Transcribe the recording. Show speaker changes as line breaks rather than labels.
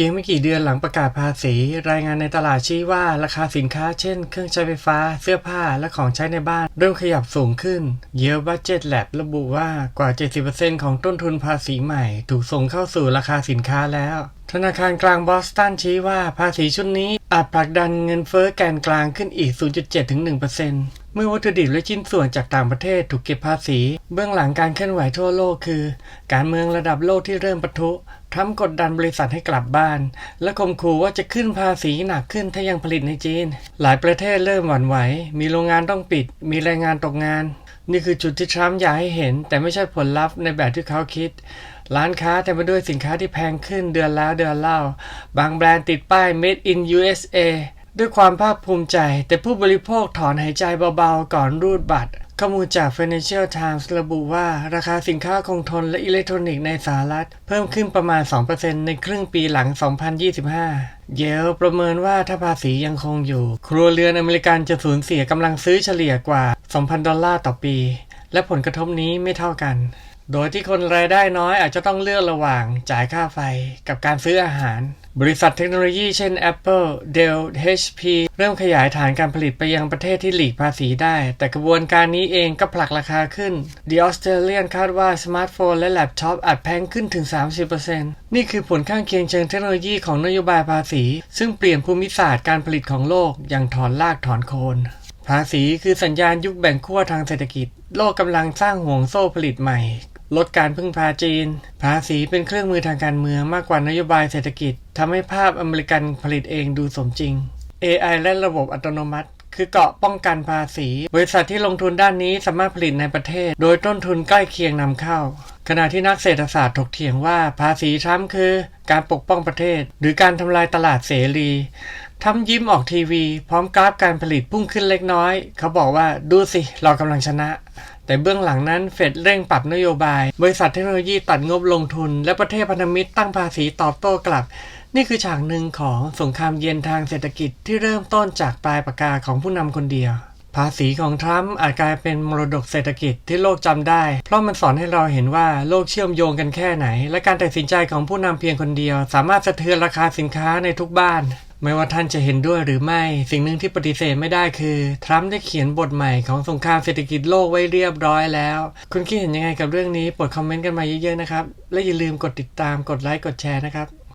พียงไม่กี่เดือนหลังประกาศภาษี รายงานในตลาดชี้ว่าราคาสินค้าเช่น เครื่องใช้ไฟฟ้า เสื้อผ้าและของใช้ในบ้าน เริ่มขยับสูงขึ้น Yale Budget Lab ระบุว่ากว่า 70%ของต้นทุนภาษีใหม่ ถูกส่งเข้าสู่ราคาสินค้าแล้ว ธนาคารกลางบอสตันชี้ว่าภาษีชุดนี้อาจผลักดันเงินเฟ้อแกนกลางขึ้นอีก 0.7-1% เมื่อวัตถุดิบและชิ้นส่วนจากต่างประเทศถูกเก็บภาษี เบื้องหลังการเคลื่อนไหวทั่วโลกคือ การเมืองระดับโลกที่เริ่มปะทุทรัมป์กดดันบริษัทให้กลับบ้าน และข่มขู่ว่าจะขึ้นภาษีหนักขึ้นถ้ายังผลิตในจีน หลายประเทศเริ่มหวั่นไหว มีโรงงานต้องปิด มีแรงงานตกงาน นี่คือจุดที่ทรัมป์อยากให้เห็น แต่ไม่ใช่ผลลัพธ์ในแบบที่เขาคิด ร้านค้าเต็มไปด้วยสินค้าที่แพงขึ้นเดือนแล้วเดือนเล่า บางแบรนด์ติดป้าย Made in USA ด้วยความภาคภูมิใจ แต่ผู้บริโภคถอนหายใจเบาๆ ก่อนรูดบัตร ข้อมูลจาก Financial Times ระบุว่าราคาสินค้าคงทนและอิเล็กทรอนิกส์ในสหรัฐ เพิ่มขึ้นประมาณ 2%ในครึ่งปีหลัง 2025 เยลประเมินว่าถ้าภาษียังคงอยู่ ครัวเรือนอเมริกันจะสูญเสียกำลังซื้อเฉลี่ยกว่า 2,000 ดอลลาร์ต่อปี และผลกระทบนี้ไม่เท่ากันโดยที่คนรายได้น้อยอาจจะต้องเลือกระหว่างจ่ายค่าไฟกับการซื้ออาหาร บริษัทเทคโนโลยีเช่น Apple, Dell, HP เริ่มขยายฐานการผลิตไปยังประเทศที่หลีกภาษีได้ แต่กระบวนการนี้เองก็ผลักราคาขึ้น The Australian คาดว่าสมาร์ทโฟนและแล็ปท็อปอาจแพงขึ้นถึง 30%นี่คือผลข้างเคียงเชิงเทคโนโลยีของนโยบายภาษี ซึ่งเปลี่ยนภูมิศาสตร์การผลิตของโลกอย่างถอนรากถอนโคนภาษีคือสัญญาณยุคแบ่งขั้วทางเศรษฐกิจ โลกกำลังสร้างห่วงโซ่ผลิตใหม่ ลดการพึ่งพาจีน ภาษีเป็นเครื่องมือทางการเมืองมากกว่านโยบายเศรษฐกิจทำให้ภาพอเมริกันผลิตเองดูสมจริง AI และระบบอัตโนมัติ คือเกาะป้องกันภาษี บริษัทที่ลงทุนด้านนี้สามารถผลิตในประเทศ โดยต้นทุนใกล้เคียงนำเข้า ขณะที่นักเศรษฐศาสตร์ถกเถียงว่าภาษีทรัมป์คือ การปกป้องประเทศ หรือการทำลายตลาดเสรีทำยิ้มออกทีวี พร้อมกราฟการผลิตพุ่งขึ้นเล็กน้อย เขาบอกว่าดูสิเรากำลังชนะ แต่เบื้องหลังนั้นเฟดเร่งปรับนโยบาย บริษัทเทคโนโลยีตัดงบลงทุน และประเทศพันธมิตรตั้งภาษีตอบโต้กลับ นี่คือฉากหนึ่งของสงครามเย็นทางเศรษฐกิจที่เริ่มต้นจากปลายปากกาของผู้นำคนเดียว ภาษีของทรัมป์อาจกลายเป็นมรดกเศรษฐกิจที่โลกจำได้ เพราะมันสอนให้เราเห็นว่าโลกเชื่อมโยงกันแค่ไหน และการตัดสินใจของผู้นำเพียงคนเดียว สามารถสะเทือนราคาสินค้าในทุกบ้าน ไม่ว่าท่านจะเห็นด้วยหรือไม่ สิ่งหนึ่งที่ปฏิเสธไม่ได้คือ ทรัมป์ได้เขียนบทใหม่ของสงครามเศรษฐกิจโลกไว้เรียบร้อยแล้ว คุณคิดเห็นยังไงกับเรื่องนี้โปรดคอมเมนต์กันมาเยอะๆนะครับ และอย่าลืมกดติดตามกดไลค์กดแชร์นะครับ